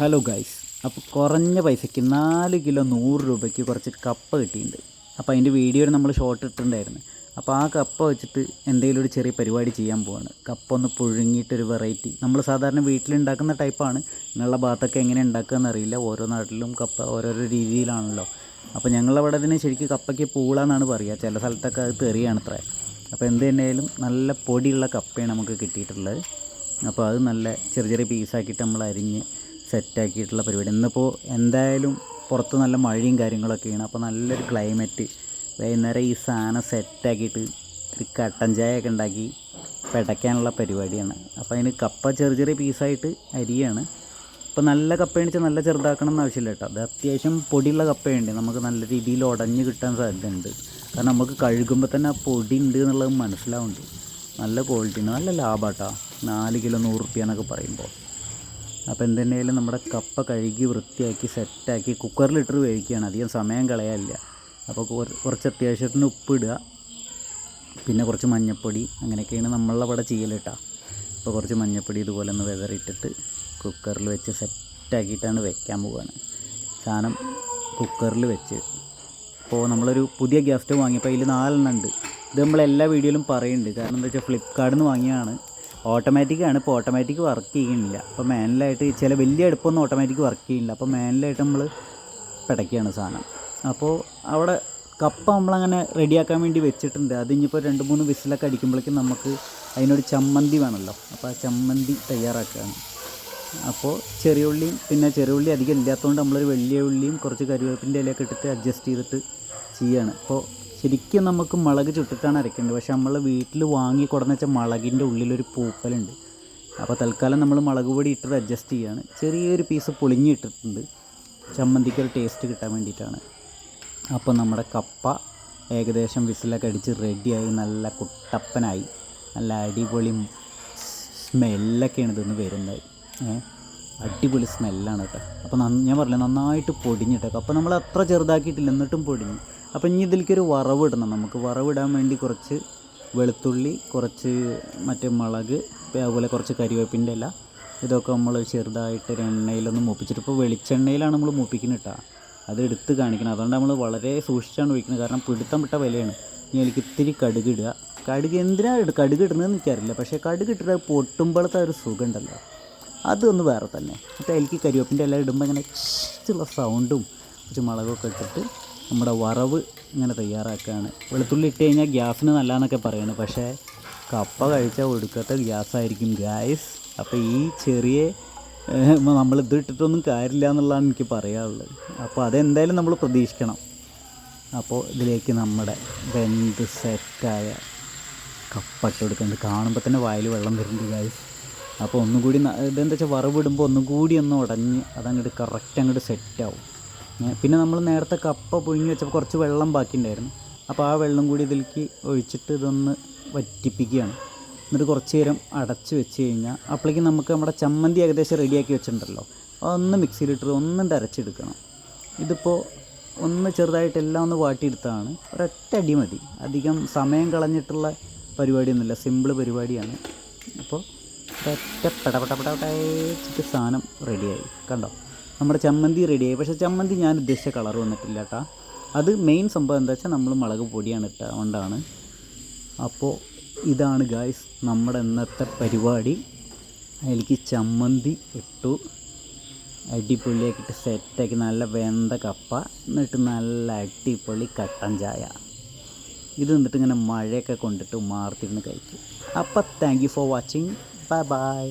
Hello guys അപ്പോൾ കുറഞ്ഞ പൈസയ്ക്ക് നാല് കിലോ നൂറ് രൂപയ്ക്ക് കുറച്ച് കപ്പ കിട്ടിയിട്ടുണ്ട്. അപ്പോൾ അതിന്റെ വീഡിയോയിൽ നമ്മൾ ഷോർട്ട് ഇട്ടിട്ടുണ്ടായിരുന്നു. അപ്പോൾ ആ കപ്പ വെച്ചിട്ട് എന്തെങ്കിലും ഒരു ചെറിയ പരിപാടി ചെയ്യാൻ പോവാണ്. കപ്പ ഒന്ന് പുഴുങ്ങിയിട്ടൊരു വെറൈറ്റി നമ്മൾ സാധാരണ വീട്ടിലുണ്ടാക്കുന്ന ടൈപ്പാണ് നിങ്ങളുടെ ഭാഗത്തൊക്കെ എങ്ങനെ ഉണ്ടാക്കുകയെന്ന് അറിയില്ല ഓരോ നാട്ടിലും കപ്പ ഓരോരോ രീതിയിലാണല്ലോ. അപ്പോൾ ഞങ്ങളവിടെ തന്നെ ശരിക്കും കപ്പയ്ക്ക് പൂളാന്നാണ് പറയുക. ചില സ്ഥലത്തൊക്കെ അത് തെറിയാണ് അത്ര. അപ്പോൾ എന്ത് തന്നെയായാലും നല്ല പൊടിയുള്ള കപ്പയാണ് നമുക്ക് കിട്ടിയിട്ടുള്ളത്. അപ്പോൾ അത് നല്ല ചെറിയ ചെറിയ പീസാക്കിയിട്ട് നമ്മൾ അരിഞ്ഞ് സെറ്റാക്കിയിട്ടുള്ള പരിപാടി. ഇന്നിപ്പോൾ എന്തായാലും പുറത്ത് നല്ല മഴയും കാര്യങ്ങളൊക്കെയാണ്. അപ്പോൾ നല്ലൊരു ക്ലൈമറ്റ് വൈകുന്നേരം ഈ സാധനം സെറ്റാക്കിയിട്ട് ഒരു കട്ടൻ ചായ ഒക്കെ ഉണ്ടാക്കി പിടയ്ക്കാനുള്ള പരിപാടിയാണ്. അപ്പോൾ അതിന് കപ്പ ചെറിയ ചെറിയ പീസായിട്ട് അരിയാണ്. ഇപ്പോൾ നല്ല കപ്പ എണിച്ചാൽ നല്ല ചെറുതാക്കണം എന്ന് ആവശ്യമില്ല കേട്ടോ. അത് അത്യാവശ്യം പൊടിയുള്ള കപ്പയുണ്ട്. നമുക്ക് നല്ല രീതിയിൽ ഉടഞ്ഞ് കിട്ടാൻ സാധ്യതയുണ്ട്. കാരണം നമുക്ക് കഴുകുമ്പോൾ തന്നെ ആ പൊടി ഉണ്ട് എന്നുള്ളത് മനസ്സിലാവുന്നുണ്ട്. നല്ല ക്വാളിറ്റി ഉണ്ട്. നല്ല കേട്ടോ നാല് കിലോ നൂറ് റുപ്യ എന്നൊക്കെ പറയുമ്പോൾ. അപ്പോൾ എന്തുതന്നെയായാലും നമ്മുടെ കപ്പ കഴുകി വൃത്തിയാക്കി സെറ്റാക്കി കുക്കറിലിട്ട് വേവിക്കുകയാണ്. അധികം സമയം കളയാനില്ല. അപ്പോൾ കുറ- കുറച്ച് അത്യാവശ്യത്തിന് ഉപ്പിടുക പിന്നെ കുറച്ച് മഞ്ഞപ്പൊടി അങ്ങനെയൊക്കെയാണ് നമ്മളവിടെ ചെയ്യൽ കേട്ടോ അപ്പോൾ കുറച്ച് മഞ്ഞൾപ്പൊടി ഇതുപോലെ ഒന്ന് വെതറിട്ടിട്ട് കുക്കറിൽ വെച്ച് സെറ്റാക്കിയിട്ടാണ് വെക്കാൻ പോവുകയാണ് സാധനം കുക്കറിൽ വെച്ച്. അപ്പോൾ നമ്മളൊരു പുതിയ ഗ്യാസ് സ്റ്റവ് വാങ്ങിയപ്പോൾ അതിൽ നാലെണ്ണം ഉണ്ട്. ഇത് നമ്മൾ എല്ലാ വീഡിയോയിലും പറയുന്നുണ്ട് കാരണം എന്താ വെച്ചാൽ ഫ്ലിപ്കാർട്ടിൽ നിന്ന് വാങ്ങിയതാണ്. ഓട്ടോമാറ്റിക്കാണ് ഇപ്പോൾ ഓട്ടോമാറ്റിക് വർക്ക് ചെയ്യുന്നില്ല. അപ്പോൾ മാനുവലായിട്ട് ചില വലിയ അടുപ്പൊന്നും ഓട്ടോമാറ്റിക് വർക്ക് ചെയ്യുന്നില്ല. അപ്പോൾ മാനുവലായിട്ട് നമ്മൾ പിടയ്ക്കുകയാണ് സാധനം. അപ്പോൾ അവിടെ കപ്പ നമ്മളങ്ങനെ റെഡിയാക്കാൻ വേണ്ടി വെച്ചിട്ടുണ്ട്. അത് ഇനിയിപ്പോൾ രണ്ട് മൂന്ന് വിസിലൊക്കെ അടിക്കുമ്പോഴേക്കും നമുക്ക് അതിനൊരു ചമ്മന്തി വേണമല്ലോ അപ്പോൾ ആ ചമ്മന്തി തയ്യാറാക്കുകയാണ് അപ്പോൾ ചെറിയ ഉള്ളിയും പിന്നെ ചെറിയ ഉള്ളി അധികം ഇല്ലാത്തതുകൊണ്ട് നമ്മളൊരു വലിയ ഉള്ളിയും കുറച്ച് കരുവേപ്പിന്റെ ഇലയൊക്കെ ഇട്ടിട്ട് അഡ്ജസ്റ്റ് ചെയ്തിട്ട് ചെയ്യാണ്. അപ്പോൾ ശരിക്കും നമുക്ക് മുളക് ചുട്ടിട്ടാണ് അരയ്ക്കേണ്ടത്. പക്ഷേ നമ്മൾ വീട്ടിൽ വാങ്ങി കൊടുന്ന് വെച്ചാൽ മുളകിന്റെ ഉള്ളിലൊരു പൂപ്പലുണ്ട്. അപ്പോൾ തൽക്കാലം നമ്മൾ മുളക് പൊടി ഇട്ടിട്ട് അഡ്ജസ്റ്റ് ചെയ്യുകയാണ് ചെറിയൊരു പീസ് പൊളിഞ്ഞിട്ടിട്ടുണ്ട്. ചമ്മന്തിക്ക് ഒരു ടേസ്റ്റ് കിട്ടാൻ വേണ്ടിയിട്ടാണ്. അപ്പോൾ നമ്മുടെ കപ്പ ഏകദേശം വിസിലൊക്കെ അടിച്ച് റെഡിയായി നല്ല കുട്ടപ്പനായി. നല്ല അടിപൊളി സ്മെല്ലൊക്കെയാണ് ഇതൊന്ന് വരുന്നത്. അടിപൊളി സ്മെല്ലാണ് കേട്ടോ. അപ്പോൾ ഞാൻ പറഞ്ഞില്ല നന്നായിട്ട് പൊടിഞ്ഞിട്ടേക്കാം. അപ്പോൾ നമ്മൾ അത്ര ചെറുതാക്കിയിട്ടില്ല എന്നിട്ടും പൊടിഞ്ഞു. അപ്പോൾ ഇനി ഇതിലേക്കൊരു വറവ് ഇടണം. നമുക്ക് വറവിടാൻ വേണ്ടി കുറച്ച് വെളുത്തുള്ളി കുറച്ച് മറ്റേ മുളക് അതുപോലെ കുറച്ച് കരിവേപ്പിന്റെ ഇല. ഇതൊക്കെ നമ്മൾ ചെറുതായിട്ട് എണ്ണയിലൊന്ന് മൂപ്പിച്ചിട്ട് ഇപ്പോൾ വെളിച്ചെണ്ണയിലാണ് നമ്മൾ മൂപ്പിക്കുന്നത് കേട്ടോ. അത് എടുത്ത് കാണിക്കണം. അതുകൊണ്ട് നമ്മൾ വളരെ സൂക്ഷിച്ചാണ് ഒഴിക്കുന്നത് കാരണം പിടുത്തം വിട്ട വിലയാണ്. ഇനി എനിക്ക് ഇത്തിരി കടുക് ഇടുക. കടുക് എന്തിനാണ് കടുക് ഇടുന്നതെന്ന് എനിക്കറിയില്ല. പക്ഷേ കടുക് ഇട്ടിട്ട് പൊട്ടുമ്പോഴത്തെ ഒരു സുഖം ഉണ്ടല്ലോ അതൊന്ന് വേറെ തന്നെ. എന്നിട്ട് എനിക്ക് കരിവേപ്പിന്റെ എല്ലാം ഇടുമ്പോൾ ഇങ്ങനെ ഉള്ള സൗണ്ടും കുറച്ച് മുളകൊക്കെ ഇട്ടിട്ട് നമ്മുടെ വറവ് ഇങ്ങനെ തയ്യാറാക്കുകയാണ് വെളുത്തുള്ളി ഇട്ട് കഴിഞ്ഞാൽ ഗ്യാസിന് നല്ലതെന്നൊക്കെ പറയുന്നത് പക്ഷേ കപ്പ കഴിച്ചാൽ ഒടുക്കത്തെ ഗ്യാസായിരിക്കും ഗ്യാസ് അപ്പോൾ ഈ ചെറിയ നമ്മൾ ഇത് ഇട്ടിട്ടൊന്നും കാര്യമില്ല എന്നുള്ളതാണ് എനിക്ക് പറയാനുള്ളത്. അപ്പോൾ അതെന്തായാലും നമ്മൾ പ്രതീക്ഷിക്കണം. അപ്പോൾ ഇതിലേക്ക് നമ്മുടെ വെന്ത് സെറ്റായ കപ്പ ഇട്ട് കൊടുക്കുന്നുണ്ട് കാണുമ്പോൾ തന്നെ വായിൽ വെള്ളം വരുന്നുണ്ട് ഗ്യാസ് അപ്പോൾ ഒന്നും കൂടി ഇതെന്താ വെച്ചാൽ വറവിടുമ്പോൾ ഒന്നും കൂടി ഒന്ന് ഉടഞ്ഞ് അതങ്ങോട്ട് കറക്റ്റ് അങ്ങോട്ട് സെറ്റാവും പിന്നെ നമ്മൾ നേരത്തെ കപ്പ പുഴുങ്ങി വെച്ചപ്പോൾ കുറച്ച് വെള്ളം ബാക്കിയുണ്ടായിരുന്നു. അപ്പോൾ ആ വെള്ളം കൂടി ഇതിലേക്ക് ഒഴിച്ചിട്ട് ഇതൊന്ന് വറ്റിപ്പിക്കുകയാണ്. എന്നിട്ട് കുറച്ച് നേരം അടച്ച് വെച്ച് കഴിഞ്ഞാൽ അപ്പോഴേക്കും നമുക്ക് നമ്മുടെ ചമ്മന്തി ഏകദേശം റെഡിയാക്കി വെച്ചിട്ടുണ്ടല്ലോ. അതൊന്ന് മിക്സിയിലിട്ട് ഒന്നും അരച്ചെടുക്കണം. ഇതിപ്പോൾ ഒന്ന് ചെറുതായിട്ട് എല്ലാം ഒന്ന് വാട്ടിയെടുത്തതാണ് ഒരൊറ്റ അടി മതി. അധികം സമയം കളഞ്ഞിട്ടുള്ള പരിപാടിയൊന്നുമില്ല. സിമ്പിൾ പരിപാടിയാണ്. അപ്പോൾ ഒരൊറ്റ പെടപെടപെടച്ചിട്ട് സാധനം റെഡിയായി കണ്ടോ നമ്മുടെ ചമ്മന്തി റെഡിയായി പക്ഷേ ചമ്മന്തി ഞാൻ ഉദ്ദേശിച്ച കളർ വന്നിട്ടില്ല കേട്ടോ അത് മെയിൻ സംഭവം എന്താ വെച്ചാൽ നമ്മൾ മുളക് പൊടിയാണ് ഇട്ട കൊണ്ടാണ്. അപ്പോൾ ഇതാണ് ഗായ്സ് നമ്മുടെ ഇന്നത്തെ പരിപാടി. അതിലേക്ക് ചമ്മന്തി ഇട്ടു. അടിപൊളിയാക്കിയിട്ട് സെറ്റാക്കി. നല്ല വെന്ത കപ്പ. എന്നിട്ട് നല്ല അടിപൊളി കട്ടൻ ചായ. ഇത് എന്നിട്ട് ഇങ്ങനെ മഴയൊക്കെ കൊണ്ടിട്ട് മാർത്തിരുന്ന് കഴിക്കും. അപ്പം thank you for watching bye bye